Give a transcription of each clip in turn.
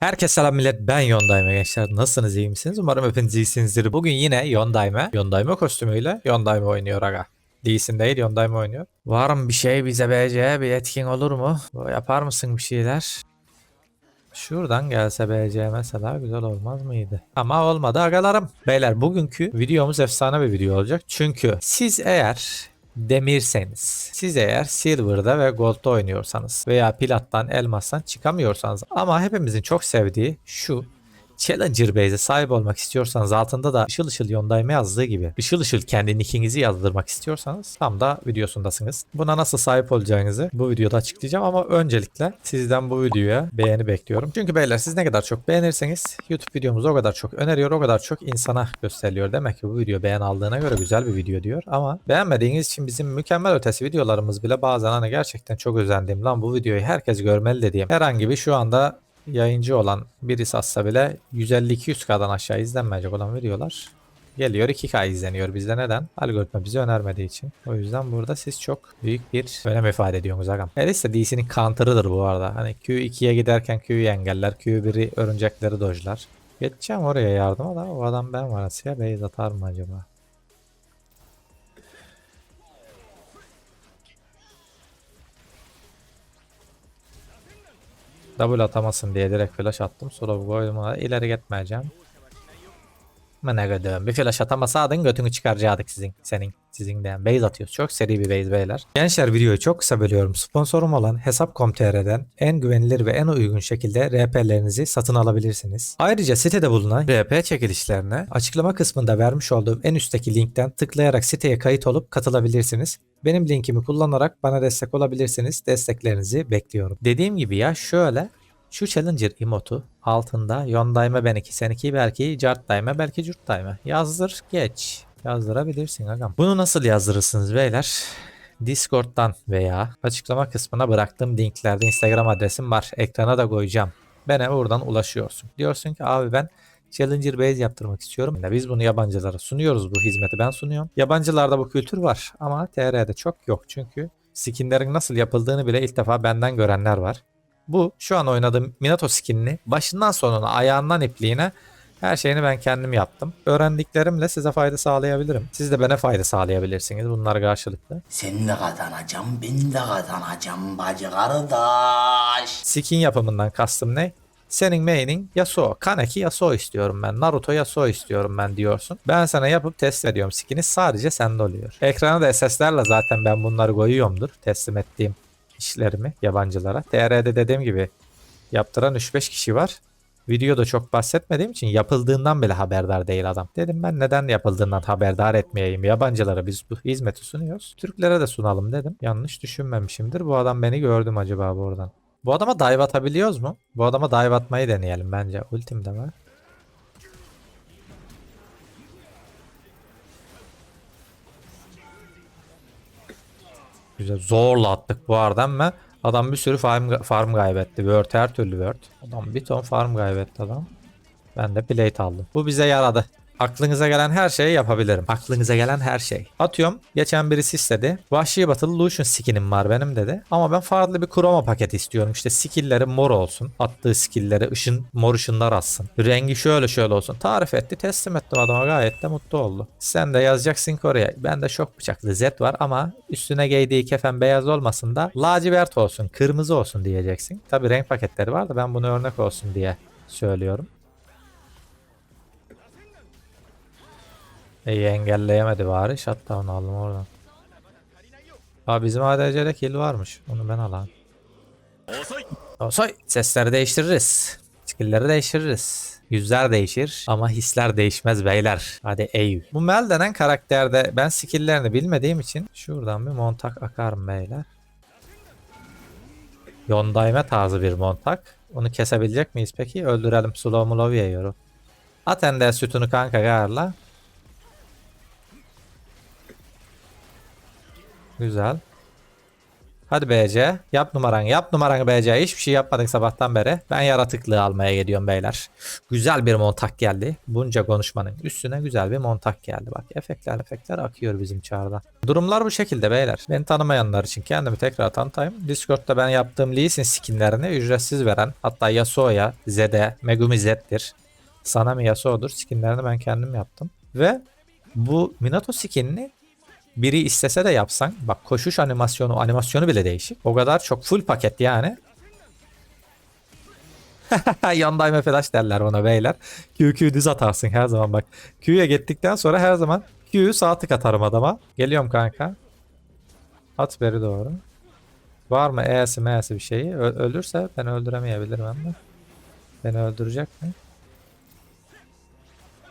Herkese selam millet. Ben Yondaime gençler. Nasılsınız? İyi misiniz? Umarım hepiniz iyisinizdir. Bugün yine Yondaime Yondaime kostümüyle Yondaime oynuyor aga. Değilsin değil Yondaime oynuyor. Var mı bir şey bize BC bir etkin olur mu? Yapar mısın bir şeyler? Şuradan gelse BC mesela güzel olmaz mıydı? Ama olmadı agalarım. Beyler bugünkü videomuz efsane bir video olacak. Çünkü siz eğer demirseniz, siz eğer Silver'da ve Gold'da oynuyorsanız veya Plat'tan, Elmas'tan çıkamıyorsanız ama hepimizin çok sevdiği şu Challenger Base'e sahip olmak istiyorsanız altında da ışıl ışıl yondayma yazdığı gibi ışıl ışıl kendi nickinizi yazdırmak istiyorsanız tam da videosundasınız. Buna nasıl sahip olacağınızı bu videoda açıklayacağım ama öncelikle sizden bu videoya beğeni bekliyorum. Çünkü beyler siz ne kadar çok beğenirseniz YouTube videomuzu o kadar çok öneriyor, o kadar çok insana gösteriliyor. Demek ki bu video beğen aldığına göre güzel bir video diyor ama beğenmediğiniz için bizim mükemmel ötesi videolarımız bile bazen hani gerçekten çok özendiğim lan bu videoyu herkes görmeli dediğim herhangi bir şu anda yayıncı olan biri satsa bile 150-200k'dan aşağı izlenmeyecek olan videolar geliyor 2K izleniyor bizde neden? Algoritma bize önermediği için. O yüzden burada siz çok büyük bir önem ifade ediyorsunuz agam. Elise DC'nin counter'ıdır bu arada. Hani Q2'ye giderken Q'yu engeller, Q1'i örümcekleri dojlar. Geçeceğim oraya yardıma da o adam ben var Asya base atar mı acaba? Double atamasın diye direkt flash attım. Sonra bu koydum. ileri gitmeyeceğim. Ama ne kadar bir flash atamasaydın götünü çıkaracaktık sizin. Senin. Sizin de. Base atıyoruz. Çok seri bir base beyler. Gençler videoyu çok kısa bölüyorum. Sponsorum olan Hesap.com.tr'den en güvenilir ve en uygun şekilde RP'lerinizi satın alabilirsiniz. Ayrıca sitede bulunan RP çekilişlerine açıklama kısmında vermiş olduğum en üstteki linkten tıklayarak siteye kayıt olup katılabilirsiniz. Benim linkimi kullanarak bana destek olabilirsiniz. Desteklerinizi bekliyorum. Dediğim gibi ya şöyle şu Challenger emotu altında Yondayma ben 2 sen 2 belki Cartdayma belki Curtdayma. Yazdır geç. Yazdırabilirsin agam. Bunu nasıl yazdırırsınız beyler? Discord'dan veya açıklama kısmına bıraktığım linklerde Instagram adresim var. Ekrana da koyacağım. Bana oradan ulaşıyorsun. Diyorsun ki abi ben Challenger Base yaptırmak istiyorum. Biz bunu yabancılara sunuyoruz bu hizmeti ben sunuyorum. Yabancılarda bu kültür var ama TR'de çok yok çünkü skinlerin nasıl yapıldığını bile ilk defa benden görenler var. Bu şu an oynadığım Minato skinini başından sonuna ayağından ipliğine her şeyini ben kendim yaptım. Öğrendiklerimle size fayda sağlayabilirim. Siz de bana fayda sağlayabilirsiniz. Bunlar karşılıklı. Sen de kazanacağım, ben de kazanacağım bacı kardeş. Skin yapımından kastım ne? Senin main'in Yasuo. Kaneki Yasuo istiyorum ben. Naruto Yasuo istiyorum ben diyorsun. Ben sana yapıp test ediyorum skin'i. Sadece sende oluyor. Ekrana da SS'lerle zaten ben bunları koyuyorumdur. Teslim ettiğim işlerimi yabancılara. TR'de dediğim gibi yaptıran 3-5 kişi var. Videoda çok bahsetmediğim için yapıldığından bile haberdar değil adam. Dedim ben neden yapıldığından haberdar etmeyeyim. Yabancılara biz bu hizmeti sunuyoruz. Türklere de sunalım dedim. Yanlış düşünmemişimdir. Bu adam beni gördüm acaba buradan. Bu adama dive atabiliyoruz mu? Bu adama dive atmayı deneyelim bence. Ultim de var. Güzel zorla attık bu arada ama adam bir sürü farm, farm kaybetti. Word her türlü word. Adam bir ton farm kaybetti adam. Ben de plate aldım. Bu bize yaradı. Aklınıza gelen her şeyi yapabilirim. Aklınıza gelen her şey. Atıyorum. Geçen birisi istedi. Vahşi batılı Lucian skinim var benim dedi. Ama ben farklı bir kroma paketi istiyorum. İşte skillleri mor olsun. Attığı skillleri ışın, mor ışınlar atsın. Rengi şöyle şöyle olsun. Tarif etti. Teslim ettim adama. Gayet de mutlu oldu. Sen de yazacaksın ki oraya. Bende şok bıçaklı Z var ama üstüne giydiği kefen beyaz olmasın da lacivert olsun. Kırmızı olsun diyeceksin. Tabi renk paketleri var da ben bunu örnek olsun diye söylüyorum. İyi engelleyemedi bari. Shutdown aldım oradan. Aa bizim ADC'de kill varmış. Onu ben alayım. Osoy. Sesleri değiştiririz. Skill'leri değiştiririz. Yüzler değişir ama hisler değişmez beyler. Hadi ey. Bu Mel denen karakterde ben skill'lerini bilmediğim için şuradan bir montak akarım beyler. Yondayme tarzı bir montak. Onu kesebilecek miyiz peki? Öldürelim. Slow mulov yiyor. At ender sütunu kanka garla. Güzel. Hadi BC. Yap numaranı. Yap numaranı BC. Hiçbir şey yapmadın sabahtan beri. Ben yaratıklığı almaya geliyorum beyler. Güzel bir montak geldi. Bunca konuşmanın üstüne güzel bir montak geldi. Bak efektler efektler akıyor bizim çağrıdan. Durumlar bu şekilde beyler. Beni tanımayanlar için kendimi tekrar tanıtayım. Discord'da ben yaptığım Lee Sin skinlerini ücretsiz veren hatta Yasuo'ya, Zed'e, Megumi Zed'dir. Sanami Yasuo'dur. Skinlerini ben kendim yaptım. Ve bu Minato skinini biri istese de yapsan bak koşuş animasyonu animasyonu bile değişik. O kadar çok full paket yani. Yandayme flash derler ona beyler. Q Q düz atarsın her zaman bak. Q'ya gittikten sonra her zaman Q'yu sağ tık atarım adama. Geliyorum kanka. At beri doğru. Var mı E'si M'si bir şeyi? Ö- ölürse ben öldüremeyebilirim ama. Beni öldürecek mi?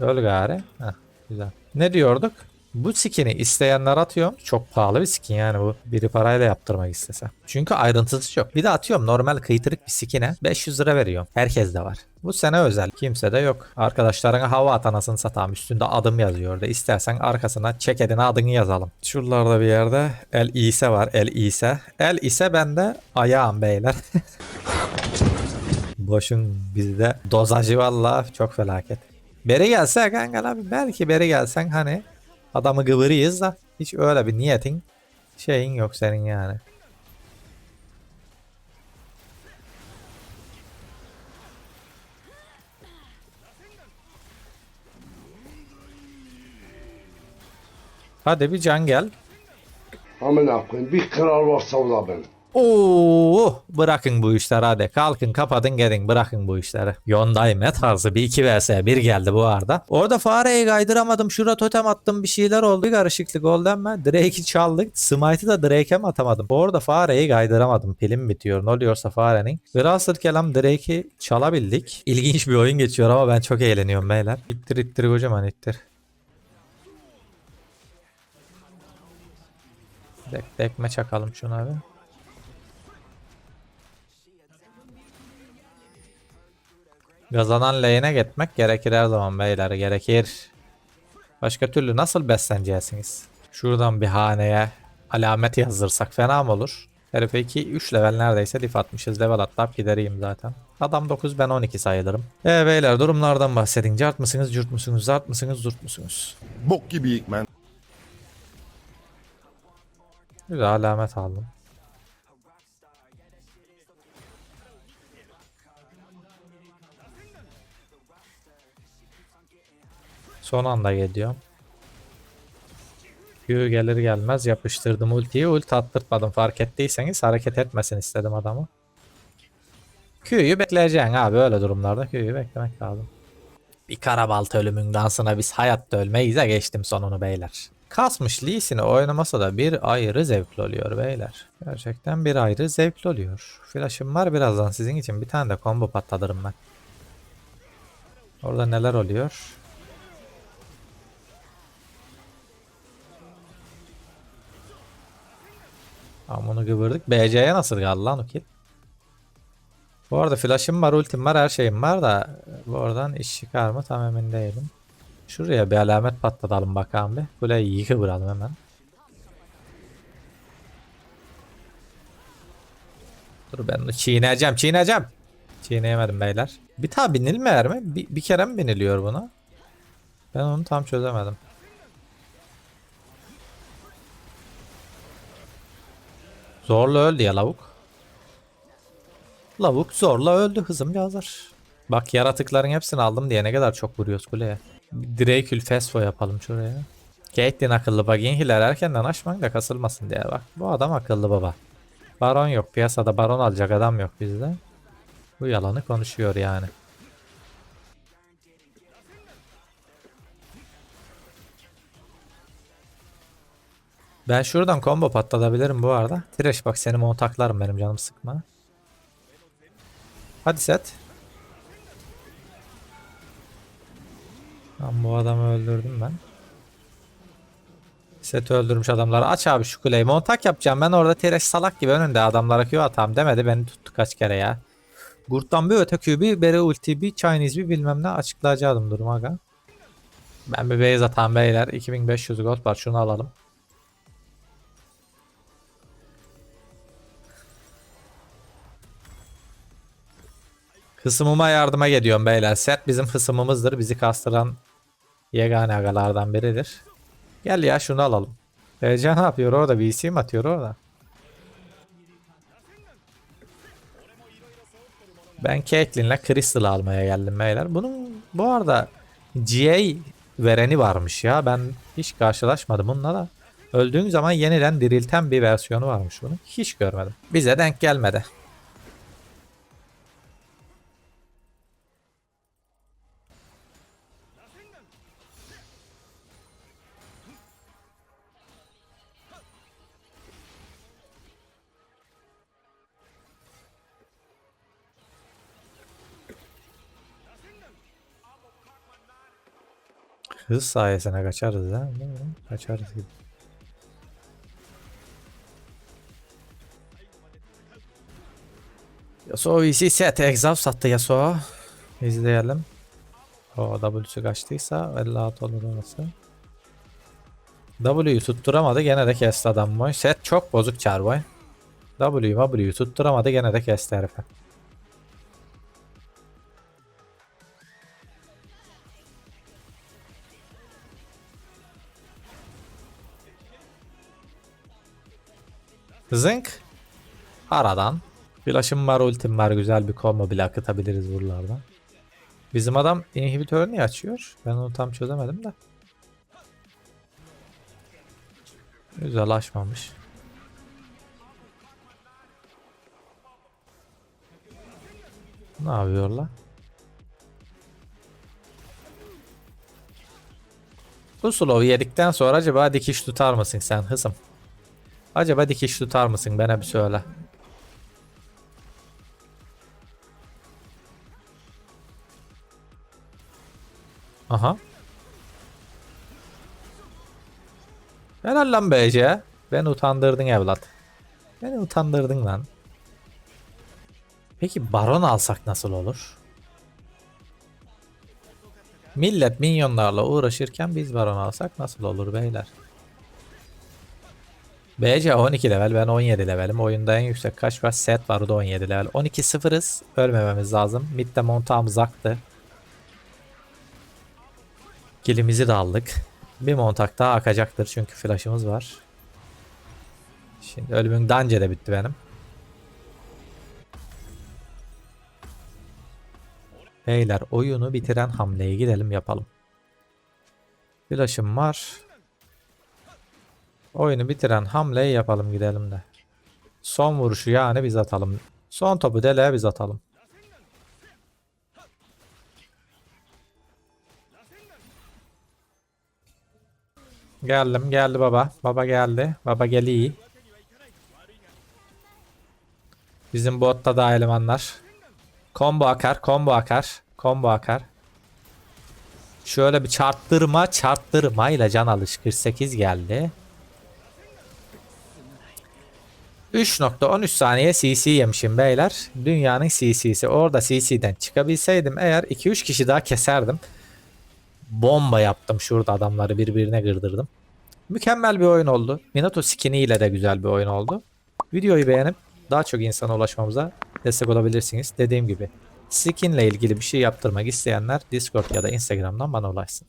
Öl gari. Heh, güzel. Ne diyorduk? Bu skin'i isteyenler atıyorum. Çok pahalı bir skin yani bu. Biri parayla yaptırmak istese. Çünkü ayrıntısı yok. Bir de atıyorum normal kıytırık bir skin'e 500 lira veriyorum. Herkes de var. Bu sene özel. Kimse de yok. Arkadaşlarına hava at anasını satayım. Üstünde adım yazıyor orada. İstersen arkasına çekedine adını yazalım. Şuralarda bir yerde El İse var. El İse. El İse bende ayağım beyler. Boşun bizde dozajı valla çok felaket. Beri gelse kanka abi belki beri gelsen hani adamı gıvırıyız da hiç öyle bir niyetin şeyin yok senin yani. Hadi bir can gel. Amına koyayım bir kral varsa o da benim. Oo, bırakın bu işleri hadi. Kalkın kapatın gelin bırakın bu işleri. Yondayme tarzı bir 2 vs 1 geldi bu arada. Orada fareyi kaydıramadım. Şura totem attım bir şeyler oldu. Bir karışıklık oldu ama Drake'i çaldık. Smite'ı da Drake'e mi atamadım? Orada fareyi kaydıramadım. Pilim bitiyor. Ne oluyorsa farenin. Velhasıl kelam Drake'i çalabildik. İlginç bir oyun geçiyor ama ben çok eğleniyorum beyler. İttir ittir kocaman ittir. Dek, dekme çakalım şuna bir. Kazanan lane'e gitmek gerekir her zaman beyler gerekir. Başka türlü nasıl besleneceksiniz? Şuradan bir haneye alamet yazdırsak fena mı olur? Herife 2 3 level neredeyse dif atmışız. Level atlayıp gidereyim zaten. Adam 9 ben 12 sayılırım. E beyler durumlardan bahsedin. Cart mısınız, cürt musunuz, zart mısınız, zurt musunuz? Bok gibiyik man. Güzel alamet aldım. Son anda geliyorum. Q gelir gelmez yapıştırdım ultiyi. Ulti attırtmadım fark ettiyseniz hareket etmesin istedim adamı. Q'yu bekleyeceksin abi öyle durumlarda Q'yu beklemek lazım. Bir karabaltı ölümün dansına biz hayatta ölmeyiz geçtim sonunu beyler. Kasmış Lee Sin'i oynaması da bir ayrı zevkli oluyor beyler. Gerçekten bir ayrı zevkli oluyor. Flash'ım var birazdan sizin için bir tane de combo patlatırım ben. Orada neler oluyor? Tamam onu kıvırdık. BC'ye nasıl kaldı lan o kill? Bu arada flash'ım var, ultim var, her şeyim var da bu oradan iş çıkar mı tam emin değilim. Şuraya bir alamet patlatalım bakalım bir. Kuleyi iyi kıvıralım hemen. Dur ben onu çiğneyeceğim, çiğneyeceğim. Çiğneyemedim beyler. Bir daha binilmeyer mi? Bir, bir kere mi biniliyor buna? Ben onu tam çözemedim. Zorla öldü ya lavuk. Lavuk zorla öldü hızım yazar. Bak yaratıkların hepsini aldım diye ne kadar çok vuruyoruz kuleye. Dracul Fesfo yapalım şuraya. Caitlyn akıllı bak inhiler erkenden açmayın da kasılmasın diye bak. Bu adam akıllı baba. Baron yok piyasada baron alacak adam yok bizde. Bu yalanı konuşuyor yani. Ben şuradan combo patlatabilirim bu arada. Trash bak seni montaklarım benim canım sıkma. Hadi set. Lan bu adamı öldürdüm ben. Set öldürmüş adamları. Aç abi şu kuleyi. Montak yapacağım. Ben orada Trash salak gibi önünde adamlara Q atam demedi. Beni tuttu kaç kere ya. Gurttan bir öte Q bir bere ulti bir Chinese bir bilmem ne açıklayacaktım durum aga. Ben bir base atam beyler. 2500 gold var şunu alalım. Hısımıma yardıma geliyorum beyler. Set bizim hısımımızdır. Bizi kastıran yegane agalardan biridir. Gel ya şunu alalım. BC ne yapıyor orada? VC mi atıyor orada? Ben Caitlyn'le Crystal almaya geldim beyler. Bunun bu arada GA vereni varmış ya. Ben hiç karşılaşmadım bununla da. Öldüğün zaman yeniden dirilten bir versiyonu varmış bunun. Hiç görmedim. Bize denk gelmedi. Hız sayesinde kaçarız ha. değil mi? Kaçarız gibi. Yasuo VC set exhaust sattı Yasuo. İzleyelim. O W'su kaçtıysa 56 olur orası. W'yu tutturamadı gene de kesti adam boy. Set çok bozuk çarboy. W'yu W'yu tutturamadı gene de kesti herife. Zınk. Aradan. Flash'ım var, ultim var. Güzel bir combo bile akıtabiliriz buralardan. Bizim adam inhibitörü niye açıyor? Ben onu tam çözemedim de. Güzel açmamış. Ne yapıyorlar? Bu slow yedikten sonra acaba dikiş tutar mısın sen hızım? Acaba dikiş tutar mısın? Bana bir söyle. Aha. Helal lan BC. Beni utandırdın evlat. Beni utandırdın lan. Peki baron alsak nasıl olur? Millet minyonlarla uğraşırken biz baron alsak nasıl olur beyler? BC 12 level ben 17 levelim. Oyunda en yüksek kaç var? Set var o da 17 level. 12 sıfırız. Ölmememiz lazım. Mid'de montağımız aktı. Kilimizi de aldık. Bir montak daha akacaktır çünkü flash'ımız var. Şimdi ölümün dance de bitti benim. Beyler oyunu bitiren hamleyi gidelim yapalım. Flash'ım var. Oyunu bitiren hamleyi yapalım gidelim de. Son vuruşu yani biz atalım. Son topu deleğe biz atalım. Geldim geldi baba. Baba geldi. Baba geli. Bizim botta da elemanlar. Combo akar, combo akar, combo akar. Şöyle bir çarptırma, çarptırmayla can alış 48 geldi. 3.13 saniye CC yemişim beyler. Dünyanın CC'si. Orada CC'den çıkabilseydim eğer 2-3 kişi daha keserdim. Bomba yaptım şurada adamları birbirine kırdırdım. Mükemmel bir oyun oldu. Minato skin'i ile de güzel bir oyun oldu. Videoyu beğenip daha çok insana ulaşmamıza destek olabilirsiniz. Dediğim gibi skin ile ilgili bir şey yaptırmak isteyenler Discord ya da Instagram'dan bana ulaşsın.